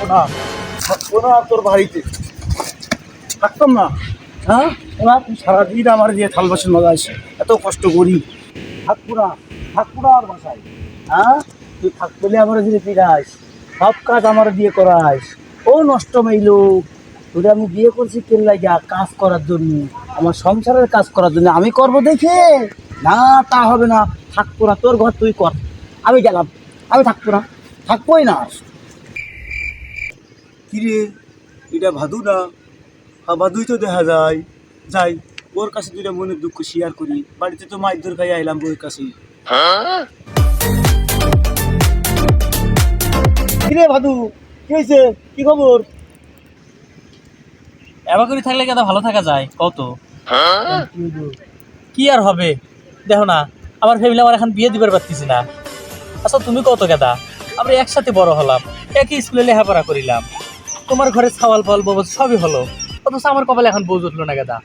থাকব না। থাকব না তোর বাড়িতে। থাকতাম না। হ্যাঁ? ওরা তুই সারাদিন আমার দিয়ে থাল বাসন মাজাইস এত কষ্ট করি। থাকব না থাকব না আর বাসায়। হ্যাঁ? তুই থাকব আমার দিয়ে ফিরাইস, সব কাজ আমার দিয়ে করাইস। ও নষ্ট মেইলো তোরে আমি বিয়ে করছি কেন লাগিয়া কাজ করার জন্য? আমার সংসারের কাজ করার জন্য আমি করব দেখে? না, তা হবে না। থাকব না তোর ঘর তুই কর। আমি গেলাম। আমি থাকব না। থাকবোই না। কিরে? এটা ভাদু না? হ্যাঁ ভাদুই তো দেখা যায়। যাই, ওর কাছে দুইটা মনের দুঃখ শেয়ার করি। বাড়িতে তো মাছ ধর খাই আইলাম ওর কাছে। কিরে ভাদু, কি হয়েছে? কি খবর? এবার করে থাকলে কেন ভালো থাকা যায়? কত কি আর হবে? দেখো না, আমার ফ্যামিলি আমার এখন বিয়ে দিবার পারতেছি না। আচ্ছা তুমি কত গেদা? আমরা একসাথে বড় হলাম, একই স্কুলে লেখাপড়া করিলাম। তোমার ঘরে ছাওয়াল ফল ববজ সবই হলো। অথচ আমার কপালে এখন বউ জুটলো না গেদা।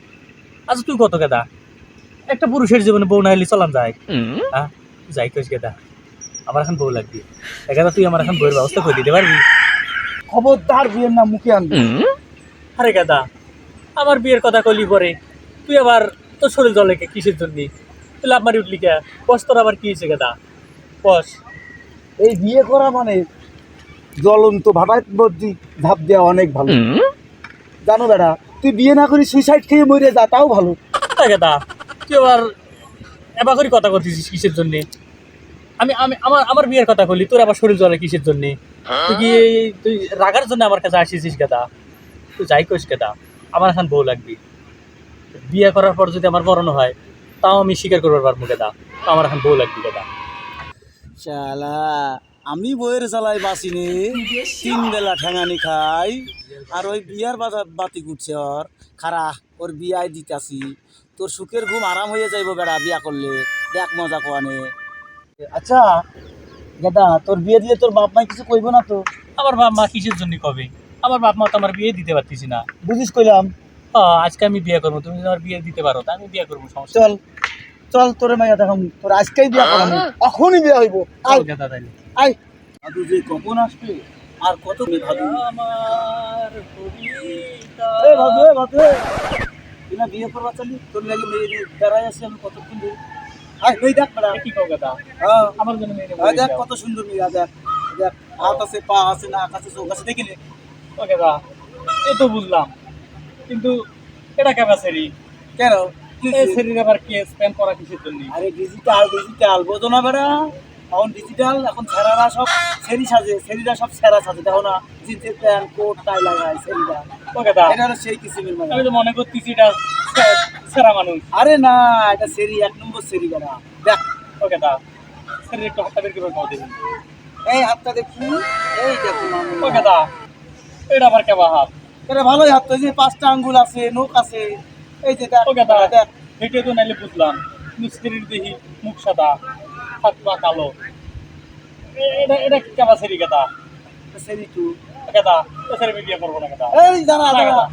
আচ্ছা তুই কত গেদা? একটা পুরুষের জীবনে বউ না হলে চলান যায়। হ্যাঁ যাই কইস গেদা আমার এখন বউ লাগবে। গেদা তুই আমার এখন বউয়ের ব্যবস্থা করে দিতে পারবি? খবরদার বিয়ের নাম মুখে আনবি। আরে গেদা আমার বিয়ের কথা কলি পরে তুই আবার তোর শরীর জলে কে কিসের জন্য? তুই লাভ মারি উঠলি কে? বস তোর আবার কি হয়েছে গেদা? বস। এই বিয়ে করা মানে জ্বলন্ত ভাটায় মধ্যে ধাপ দেওয়া অনেক ভালো। জানো বেড়া তুই বিয়ে না করি সুইসাইড খেয়ে মরে যা তাও ভালো। গাদা তুই আবার এবার করে কথা করতেছিস কিসের জন্য? আমি আমি আমার আমার বিয়ের কথা কইলি তোর আবার শরীর জলে কিসের জন্য? তুই কি তুই রাগার জন্য আমার কাছে আসিছিস গাদা তুই যাই কইস গাদা আমার এখন বউ লাগবি। বিয়ে করার পর যদি আমার মরণ হয় তাও আমি স্বীকার করবার পারব গাদা আমার এখন বউ লাগবি গাদা শালা আমি বইয়ের জ্বালাই বাঁচি নে তিন বেলা ঠেঙানি খাই আর ওই বিয়ার বাতি উঠছে ওর। খারা ওর বিয়ায় দিতাছি। তোর সুখের ঘুম আরাম হয়ে যাইব বেড়া বিয়া করলে। দেখ মজা কোয়ানে। আচ্ছা দাদা তোর বিয়ে দিলে তোর বাপ মাই কিছু কইব না তো? আমার বাপ মা কিসের জন্য কবে? আমার বাপ মা তো আমার বিয়ে দিতে পারতেছি না। বুঝিস কইলাম। আজকে আমি বিয়ে করব তুমি যদি আমার বিয়ে দিতে পারো তা আমি বিয়ে করব সমস্যা চল চল তোরে মাইয়া দেখাম। তোর আজকেই বিয়া করানো এখনই বিয়া হইব। দাদা তাইলে। আয়। ভাদু যে কখন আসবে আর কত মে ভাদু? আমার কবিতা। এ ভাদু এ ভাদু। তুই না বিয়ে করবা চালি? তোর লাগে মেয়ে দাঁড়াই আছি আমি কতক্ষণ ধরে? আয় ওই দেখ বেড়া। কি কও গাদা হ্যাঁ। আমার জন্য মেয়ে দেখ কত সুন্দর মেয়ে দেখ। দেখ হাত আছে পা আছে নাক আছে চোখ আছে দেখিলে? ওকে দা এ তো বুঝলাম। কিন্তু এটা ক্যাপাসিটি কেন? কি এই? শরীরে আবার কে স্প্যাম করা কিসের জন্য? আরে ডিজিটাল ডিজিটাল বোঝো না বেড়া। এখন ডিজিটাল এখন ছেঁড়ারা সব সেরি সাজে সেরিরা সব সেরা সাজে। দেখো না জিন্সের প্যান্ট কোট টাই লাগায় দা এটা হলো সেই কিসিমের মানে আমি তো মনে করতেছি এটা সেরা মানুষ। আরে না এটা সেরি এক নম্বর সেরি বেড়া দেখ। ওকে দা শরীরে একটু হাতটা বের করে দেবেন এই হাতটা দেখি। এই দেখো। ওকে দা এটা আবার কেবা হাত? এটা ভালোই হাত তো যে পাঁচটা আঙ্গুল আছে নোক আছে। এই যে দেখ ওকে দা দেখ। হেঁটে তো নাইলে বুঝলাম। মিস্ত্রির দেহি মুখ সাদা। ফাঁকুয়া কালো। এটা এটা কি কাবা সেরি কথা সেরি টু কথা সেরি বিয়ে করব না কথা এই জানা জানা